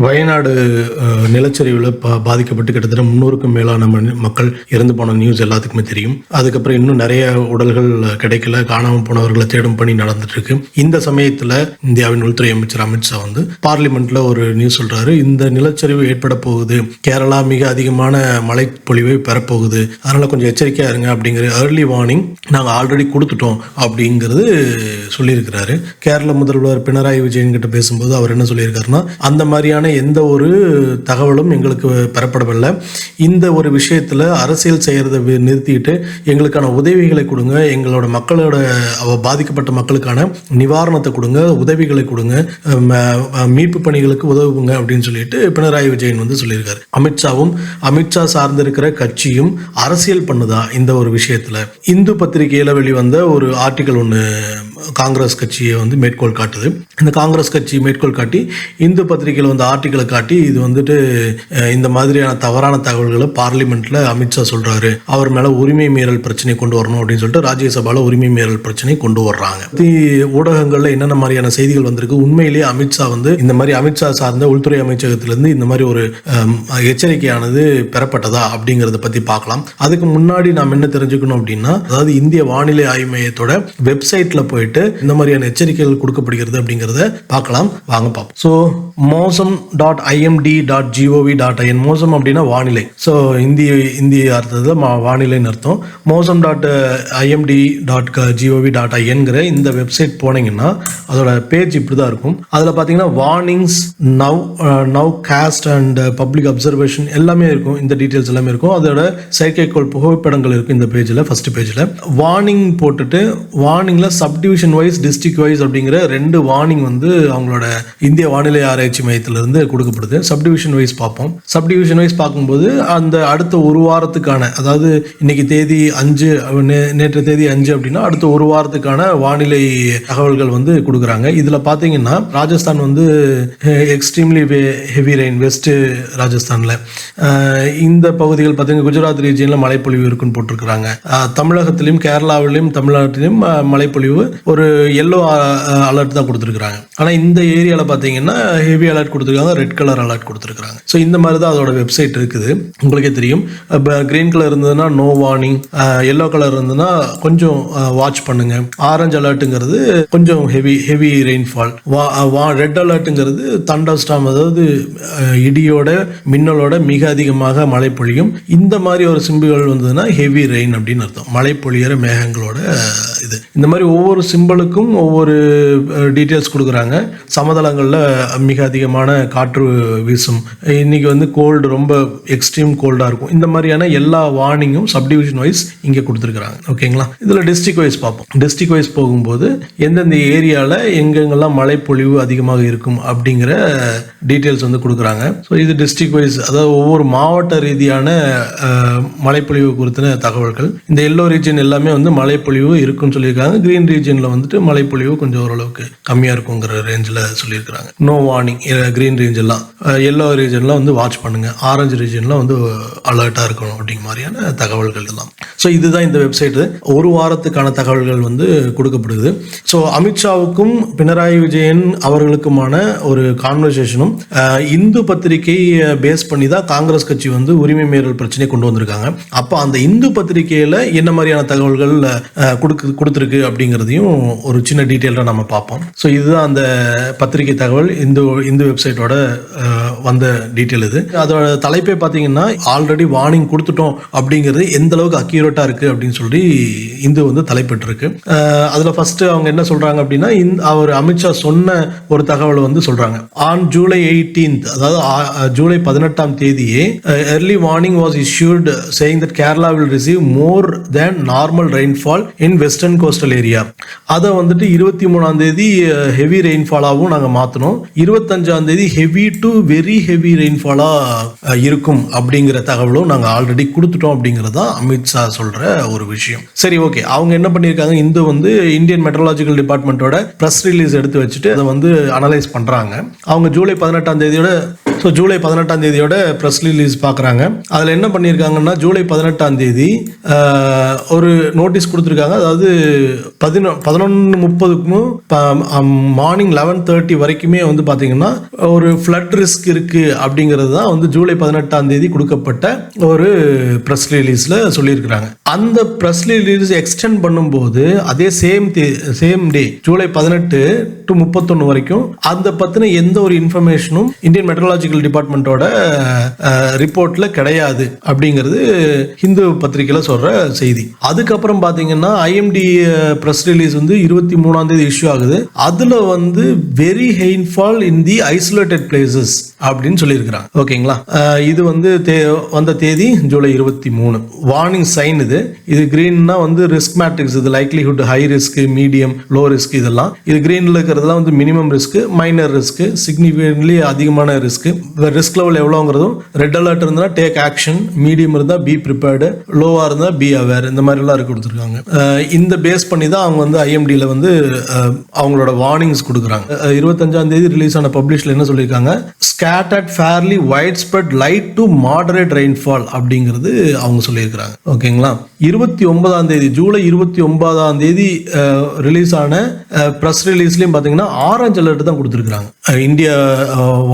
வயநாடு நிலச்சரிவில் பா பாதிக்கப்பட்டு கிட்டத்தட்ட முன்னூறுக்கும் மேலான மக்கள் இறந்து போன நியூஸ் எல்லாத்துக்குமே தெரியும். அதுக்கப்புறம் இன்னும் நிறைய உடல்கள் கிடைக்கல. காணாமல் போனவர்களை தேடும் பணி நடந்துட்டு இருக்கு இந்த சமயத்தில் இந்தியாவின் உள்துறை அமைச்சர் அமித்ஷா வந்து பார்லிமெண்ட்ல ஒரு நியூஸ் சொல்றாரு. இந்த நிலச்சரிவு ஏற்பட போகுது. கேரளா மிக அதிகமான மழை பொழிவை பெறப்போகுது. அதனால கொஞ்சம் எச்சரிக்கையா இருங்க அப்படிங்கிற ஏர்லி வார்னிங் நாங்கள் ஆல்ரெடி கொடுத்துட்டோம் அப்படிங்கிறது சொல்லியிருக்கிறாரு. கேரள முதல்வர் பினராயி விஜயன் கிட்ட பேசும்போது அவர் என்ன சொல்லியிருக்காருன்னா அந்த மாதிரியான எந்த ஒரு தகவலும் எங்களுக்கு பெறப்படவில்லை. இந்த ஒரு விஷயத்தில் அரசியல் செய்கிறத நிறுத்திட்டு எங்களுக்கான உதவிகளை கொடுங்க. எங்களோட மக்களோட பாதிக்கப்பட்ட மக்களுக்கான நிவாரணத்தை கொடுங்க. உதவிகளை கொடுங்க. ம- மீட்பு பணிகளுக்கு உதவுங்க அப்படின்னு சொல்லிட்டு பினராயி விஜயன் வந்து சொல்லியிருக்காரு. அமித்ஷாவும் அமித்ஷா சார்ந்திருக்கிற கட்சியும் அரசியல் பண்ணுதா இந்த ஒரு விஷயத்தில்? இந்து பத்திரிகையில் வெளிவந்த ஒரு ஆர்டிக்கல் ஒன்று காங்கிரஸ் கட்சியை வந்து மேற்கோள் காட்டுது. இந்த காங்கிரஸ் கட்சி மேற்கோள் காட்டி இந்து பத்திரிகையில் வந்து ஆர்டிக்கலை காட்டி இது வந்துட்டு இந்த மாதிரியான தவறான தகவல்களை பார்லிமெண்ட்ல அமித்ஷா சொல்றாரு. அவர் மேல உரிமை மீறல் பிரச்சனை கொண்டு வரணும் அப்படின்னு சொல்லிட்டு ராஜ்யசபால உரிமை மீறல் பிரச்சனை கொண்டு வர்றாங்க. ஊடகங்களில் ஊடகங்கள்ல என்னென்ன மாதிரியான செய்திகள் வந்திருக்கு? உண்மையிலேயே அமித்ஷா வந்து இந்த மாதிரி அமித்ஷா சார்ந்த உள்துறை அமைச்சகத்திலிருந்து இந்த மாதிரி ஒரு எச்சரிக்கையானது பெறப்பட்டதா அப்படிங்கறத பத்தி பார்க்கலாம். அதுக்கு முன்னாடி நாம் என்ன தெரிஞ்சுக்கணும் அப்படின்னா அதாவது இந்திய வானிலை ஆய்வு மையத்தோட வெப்சைட்ல போயிட்டு இந்த மாதிரியான எச்சரிக்கைகள் கொடுக்கப்படுகிறது அப்படிங்கறத பார்க்கலாம். வாங்க பார்ப்போம் so Mausam dot IMD dot GOV dot IN Mausam அப்படின்னா வானிலை. ஸோ இந்திய இந்திய அர்த்தத்தில் வானிலைன்னு அர்த்தம். Mausam dot IMD dot GOV dot ஐஎன்கிற இந்த வெப்சைட் போனீங்கன்னா அதோட பேஜ் இப்படி தான் இருக்கும். அதில் பார்த்தீங்கன்னா warnings now nowcast and public observation எல்லாமே இருக்கும். இந்த டீட்டெயில்ஸ் எல்லாமே இருக்கும். அதோட செயற்கைக்கோள் புகைப்படங்கள் இருக்கும் இந்த பேஜில் ஃபர்ஸ்ட் பேஜில் வார்னிங் போட்டுட்டு வார்னிங்கில் சப்டிவிஷன் வைஸ் டிஸ்ட்ரிக்ட் வைஸ் அப்படிங்கிற ரெண்டு வார்னிங் வந்து அவங்களோட இந்திய வானிலை ஆராய்ச்சி மையத்திலிருந்து கொடுக்கப்படுது. சப்டிவிஷன் வைஸ் பார்ப்போம். சப்டிவிஷன் வைஸ் பார்க்கும்போது அந்த அடுத்த ஒரு வாரத்துக்கான அதாவது இன்னைக்கு தேதி அஞ்சு நேற்று தேதி அஞ்சு அப்படின்னா அடுத்த ஒரு வாரத்துக்கான வானிலை தகவல்கள் வந்து கொடுக்குறாங்க. இதில் பார்த்தீங்கன்னா ராஜஸ்தான் வந்து எக்ஸ்ட்ரீம்லி ஹெவி ரெயின் வெஸ்ட் ராஜஸ்தானில். இந்த பகுதிகள் பார்த்தீங்கன்னா குஜராத் ரீஜியனில் மழைப்பொழிவு இருக்குன்னு போட்டிருக்கிறாங்க. அஹ், தமிழகத்திலையும் கேரளாவிலையும் தமிழ்நாட்டிலையும் மழைப்பொழிவு ஒரு எல்லோ அலர்ட் uh, uh, தான் கொடுத்துருக்குறாங்க. ஆனால் இந்த ஏரியாவில் பார்த்தீங்கன்னா ஹெவி அலர்ட் கொடுத்துருக்காங்க ரெட் கலர் அலர்ட் கொடுத்துருக்குறாங்க. ஸோ இந்த மாதிரி தான் அதோட வெப்சைட் இருக்குது. உங்களுக்கே தெரியும். இப்போ கிரீன் கலர் இருந்ததுன்னா நோ வார்னிங் எல்லோ கலர் இருந்ததுன்னா கொஞ்சம் uh, வாட்ச் பண்ணுங்க. ஆரஞ்சு அலர்ட்டுங்கிறது கொஞ்சம் ஹெவி ஹெவி ரெயின்ஃபால் ரெட் அலர்ட்டுங்கிறது தண்டர் ஸ்டாம் அதாவது இடியோட மின்னலோட மிக அதிகமாக மழை பொழியும். இந்த மாதிரி ஒரு சிம்புகள் வந்ததுன்னா ஹெவி ரெயின் அப்படின்னு அர்த்தம். மழை பொழியிற மேகங்களோட இது. இந்த மாதிரி ஒவ்வொரு சிம்பிளுக்கும் ஒவ்வொரு டீட்டெயில்ஸ் கொடுக்குறாங்க. சமதளங்களில் மிக அதிகமான காற்று வீசும். இன்னைக்கு வந்து கோல்டு ரொம்ப எக்ஸ்ட்ரீம் கோல்டாக இருக்கும். இந்த மாதிரியான எல்லா வார்னிங்கும் சப்டிவிஷன் வைஸ் இங்கே கொடுத்துருக்குறாங்க. ஓகேங்களா இதில் டிஸ்ட்ரிக் வைஸ் பார்ப்போம். டிஸ்ட்ரிக் வைஸ் போகும்போது எந்தெந்த ஏரியாவில் எங்கெங்கெல்லாம் மழைப்பொழிவு அதிகமாக இருக்கும் அப்படிங்கிற டீட்டெயில்ஸ் வந்து கொடுக்குறாங்க. ஸோ இது டிஸ்ட்ரிக் வைஸ் அதாவது ஒவ்வொரு மாவட்ட ரீதியான மழைப்பொழிவு குறித்த தகவல்கள். இந்த எல்லோ ரீஜன் எல்லாமே வந்து மழைப்பொழிவு இருக்குன்னு சொல்லியிருக்காங்க. கிரீன் ரீஜனில் வந்துட்டு மழைப்பொழிவு கொஞ்சம் ஓரளவுக்கு கம்மியாக இருக்குங்கிற ரேஞ்சில் சொல்லியிருக்காங்க நோ வார்னிங் கிரீன் ரேஞ்ச் எல்லாம் எல்லோ ரீஜன்லாம் வந்து வாட்ச் பண்ணுங்க. ஆரஞ்சு ரீஜன்லாம் வந்து அலர்ட்டாக இருக்கணும் அப்படிங்கிற மாதிரியான தகவல்கள் எல்லாம். ஸோ இதுதான் இந்த வெப்சைட்டு ஒரு வாரத்துக்கான தகவல்கள் வந்து கொடுக்கப்படுது. ஸோ அமித்ஷாவுக்கும் பினராயி விஜயன் அவர்களுக்குமான ஒரு கான்வர்சேஷனும் இந்து பத்திரிகை பேஸ் பண்ணி தான் காங்கிரஸ் கட்சி வந்து உரிமை மீறல் பிரச்சனை கொண்டு வந்திருக்காங்க. அப்போ அந்த இந்து பத்திரிகையில் என்ன மாதிரியான தகவல்கள் கொடுக்கு கொடுத்துருக்கு அப்படிங்கிறதையும் ஒரு சின்ன டீட்டெயிலாக நம்ம பார்ப்போம். ஸோ இதுதான் அந்த பத்திரிகை தகவல். இந்து இந்து வெப்சைட்டோட வந்த டீட்டெயில் இது. அதோட தலைப்பே பார்த்தீங்கன்னா ஆல்ரெடி வார்னிங் கொடுத்துட்டோம் அப்படிங்கிறது எந்த அளவுக்கு அக்யூரேட்டாக இருக்குது அப்படின்னு சொல்லி இந்து வந்து தலைப்பிட்டிருக்கு. அதில் ஃபஸ்ட்டு ஃபர்ஸ்ட் அவங்க என்ன சொல்கிறாங்க அப்படின்னா இந்த- அவர் அமித்ஷா சொன்ன ஒரு தகவல் வந்து சொல்கிறாங்க ஆன் ஜூலை 18th அதாவது ஜூலை பதினெட்டாம் தேதியே early warning was issued saying that Kerala will receive more than normal rainfall in western coastal area அதை வந்துட்டு இருபத்தி மூணாம் தேதி ஹெவி ரெயின்ஃபாலாகவும் நாங்கள் மாற்றினோம் இருபத்தஞ்சாம் தேதி ஹெவி டு வெரி ஹெவி ரெயின்ஃபாலாக இருக்கும் அப்படிங்கிற தகவலும் நாங்கள் ஆல்ரெடி கொடுத்துட்டோம் அப்படிங்கிறது தான் அமித்ஷா சொல்கிற ஒரு விஷயம். சரி ஓகே அவங்க என்ன பண்ணியிருக்காங்க இந்த வந்து இந்தியன் மெட்ரலாஜிக்கல் டிபார்ட்மெண்ட்டோட ப்ரெஸ் ரிலீஸ் எடுத்து வச்சுட்டு அதை வந்து அனலைஸ் பண்ணுறாங்க அவங்க ஜூலை பதினெட்டாம் தேதியோட ஸோ ஜூலை பதினெட்டாம் தேதியோட ப்ரெஸ் ரிலீஸ் பார்க்குறாங்க. அதில் என்ன பண்ணியிருக்காங்கன்னா ஜூலை பதினெட்டாம் தேதி ஒரு நோட்டீஸ் கொடுத்துருக்காங்க. அதாவது பதினொ பதினொன்று முப்பதுக்கும் மார்னிங் லெவன் தேர்ட்டி வரைக்குமே வந்து பார்த்தீங்கன்னா ஒரு ஃப்ளட் ரிஸ்க் இருக்குது அப்படிங்கிறது தான் வந்து ஜூலை பதினெட்டாம் தேதி கொடுக்கப்பட்ட ஒரு ப்ரெஸ் ரிலீஸில் சொல்லியிருக்கிறாங்க. அந்த ப்ரெஸ் ரிலீஸ் எக்ஸ்டெண்ட் பண்ணும்போது அதே சேம் சேம் டே ஜூலை பதினெட்டு டு முப்பத்தொன்று வரைக்கும் அந்த பற்றின எந்த ஒரு இன்ஃபர்மேஷனும் இந்தியன் மெட்ரலாஜிக்கல் டிபார்ட்மெண்ட்டோட ரிப்போர்ட்ல கிடையாது அப்படிங்கிறது ஹிந்து பத்திரிகையில் சொல்ற செய்தி. அதுக்கப்புறம் பார்த்தீங்கன்னா ஐஎம்டி ப்ரெஸ் ரிலீஸ் வந்து இருபத்தி மூணாம் தேதி இஷ்யூ ஆகுது. அதுல வந்து very rainfall in the isolated places அப்படின்னு சொல்லியிருக்கிறாங்க. ஓகேங்களா? இது வந்து தே- வந்த தேதி ஜூலை இருபத்தி மூணு. வார்னிங் சைன் இது. இது கிரீன்னா வந்து ரிஸ்க் மேட்ரிக்ஸ் இது likelihood high risk medium low risk இதெல்லாம். இது கிரீன்ல இருக்கிறதுலாம் வந்து minimum risk minor risk significantly அதிகமான ரிஸ்க் ரிஸ்க் லெவல் எவ்வளோங்கிறதும் ரெட் அலர்ட் இருந்தால் டேக் ஆக்ஷன் மீடியம் இருந்தால் பி ப்ரிப்பேர்டு லோவாக இருந்தால் பி அவேர் இந்த மாதிரிலாம் இருக்க கொடுத்துருக்காங்க. இந்த பேஸ் பண்ணி தான் அவங்க வந்து ஐஎம்டியில் வந்து அவங்களோட வார்னிங்ஸ் கொடுக்குறாங்க. இருபத்தஞ்சாம் தேதி ரிலீஸ் ஆன பப்ளிஷில் என்ன சொல்லியிருக்காங்க? Scattered fairly widespread light to moderate rainfall அப்படிங்கிறது அவங்க சொல்லியிருக்கிறாங்க. ஓகேங்களா? இருபத்தி ஒன்பதாம் தேதி ஜூலை இருபத்தி ஒன்பதாம் தேதி ரிலீஸ் ஆன ப்ரெஸ் ரிலீஸ்லையும் பார்த்தீங்கன்னா ஆரஞ்சு அலர்ட் தான் கொடுத்துருக்குறாங்க. இந்திய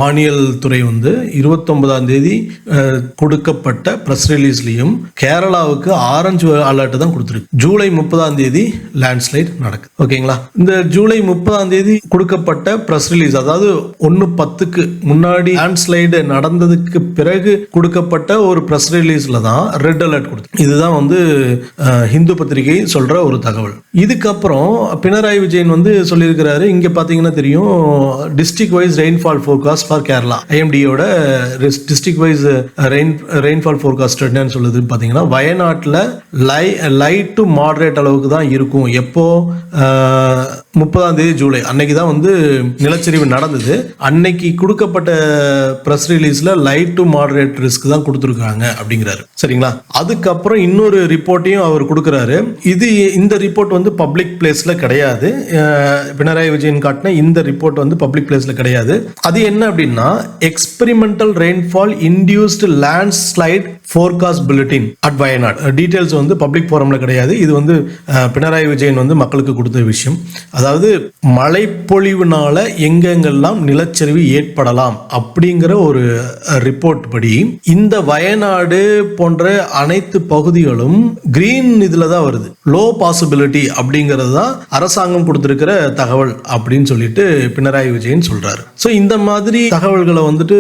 வானியல் துறை வந்து இருபத்தொன்பதாம் தேதி கொடுக்கப்பட்ட ப்ரெஸ் ரிலீஸ்லையும் கேரளாவுக்கு ஆரஞ்சு அலர்ட் தான் கொடுத்துருக்கு. ஜூலை முப்பதாம் தேதி லேண்ட்ஸ்லைட் நடக்குது. ஓகேங்களா? இந்த ஜூலை முப்பதாம் தேதி கொடுக்கப்பட்ட ப்ரெஸ் ரிலீஸ் அதாவது ஒன்று பத்துக்கு முன்னாடி லேண்ட்ஸ்லைடு நடந்ததுக்கு பிறகு கொடுக்கப்பட்ட ஒரு ப்ரெஸ் ரிலீஸ்ல தான் ரெட் அலர்ட் கொடுத்து இதுதான் வந்து ஹிந்து பத்திரிகை சொல்ற ஒரு தகவல். இதுக்கப்புறம் பினராயி விஜயன் வந்து சொல்லியிருக்கிறாரு. இங்க பாத்தீங்கன்னா தெரியும் district wise rainfall forecast for Kerala ஏஎம்டியோட district wise rain rainfall forecast என்னன்னு சொல்லுது பார்த்தீங்கன்னா வயநாட்டில் லை லைட் டு மாடரேட் அளவுக்கு தான் இருக்கும். எப்போ uh, முப்பதாம் தேதி ஜூலை. அன்னைக்கு தான் வந்து நிலச்சரிவு நடந்தது. அன்னைக்கு கொடுக்கப்பட்ட ப்ரெஸ் ரிலீஸ்ல லைட் டு மாடரேட் ரிஸ்க் தான் கொடுத்துருக்காங்க அப்படிங்கிறாரு. சரிங்களா? அதுக்கப்புறம் இன்னொரு ரிப்போர்ட்டையும் அவர் கொடுக்குறாரு. இது இந்த ரிப்போர்ட் வந்து பப்ளிக் பிளேஸ்ல கிடையாது. பினராயி விஜயன் காட்டின இந்த ரிப்போர்ட் வந்து பப்ளிக் பிளேஸ்ல கிடையாது. அது என்ன அப்படின்னா experimental rainfall induced landslide forecast bulletin at Wayanad details வந்து பப்ளிக் ஃபோரம்ல கிடையாது. இது வந்து பினராயி விஜயன் வந்து மக்களுக்கு கொடுத்த விஷயம். அதாவது அதாவது மழைப்பொழிவுனால எங்கெங்கெல்லாம் நிலச்சரிவு ஏற்படலாம் அப்படிங்கிற ஒரு ரிப்போர்ட் படி இந்த வயநாடு போன்ற அனைத்து பகுதிகளும் கிரீன் இதுல தான் வருது. லோ பாசிபிலிட்டி அப்படிங்கிறது தான் அரசாங்கம் கொடுத்திருக்கிற தகவல் அப்படின்னு சொல்லிட்டு பினராயி விஜயன் சொல்றாரு. ஸோ இந்த மாதிரி தகவல்களை வந்துட்டு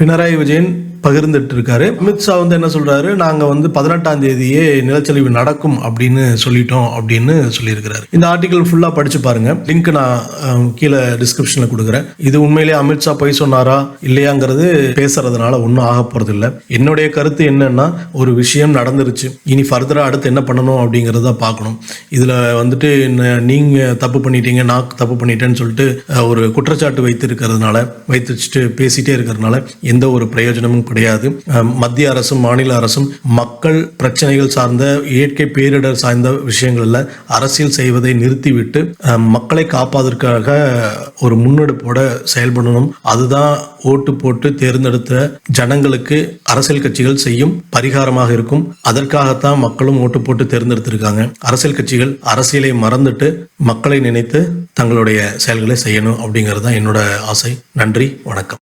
பினராயி விஜயன் பகிர்ந்துட்டு இருக்காரு அமித்ஷா வந்து என்ன சொல்றாரு? நாங்க வந்து பதினெட்டாம் தேதியே நிலச்சரிவு நடக்கும் அப்படின்னு சொல்லிட்டோம் அப்படின்னு சொல்லியிருக்கிறாரு. இந்த ஆர்டிகல் ஃபுல்லா படிச்சு பாருங்க. லிங்க் நான் கீழே டிஸ்கிரிப்ஷன்ல கொடுக்குறேன். இது உண்மையிலேயே அமித்ஷா பொய் சொன்னாரா? இல்லையாங்கிறது பேசுறதுனால ஒன்றும் ஆக போறது இல்லை என்னுடைய கருத்து என்னன்னா ஒரு விஷயம் நடந்துருச்சு. இனி ஃபர்தரா அடுத்து என்ன பண்ணணும் அப்படிங்கிறத பார்க்கணும். இதுல வந்துட்டு என்ன- நீங்க தப்பு பண்ணிட்டீங்க நான் தப்பு பண்ணிட்டேன்னு சொல்லிட்டு ஒரு குற்றச்சாட்டு வைத்து இருக்கிறதுனால வைத்து வச்சுட்டு பேசிட்டே இருக்கிறதுனால எந்த ஒரு பிரயோஜனமும் கிடையாது மத்திய அரசும் மாநில அரசும் மக்கள் பிரச்சனைகள் சார்ந்த இயற்கை பேரிடர் சார்ந்த விஷயங்கள்ல அரசியல் செய்வதை நிறுத்திவிட்டு மக்களை காப்பதற்காக ஒரு முன்னெடுப்போட செயல்படணும். அதுதான் ஓட்டு போட்டு தேர்ந்தெடுத்த ஜனங்களுக்கு அரசியல் கட்சிகள் செய்யும் பரிகாரமாக இருக்கும். அதற்காகத்தான் மக்களும் ஓட்டு போட்டு தேர்ந்தெடுத்திருக்காங்க. அரசியல் கட்சிகள் அரசியலை மறந்துட்டு மக்களை நினைத்து தங்களுடைய செயல்களை செய்யணும் அப்படிங்கிறது தான் என்னோட ஆசை. நன்றி வணக்கம்.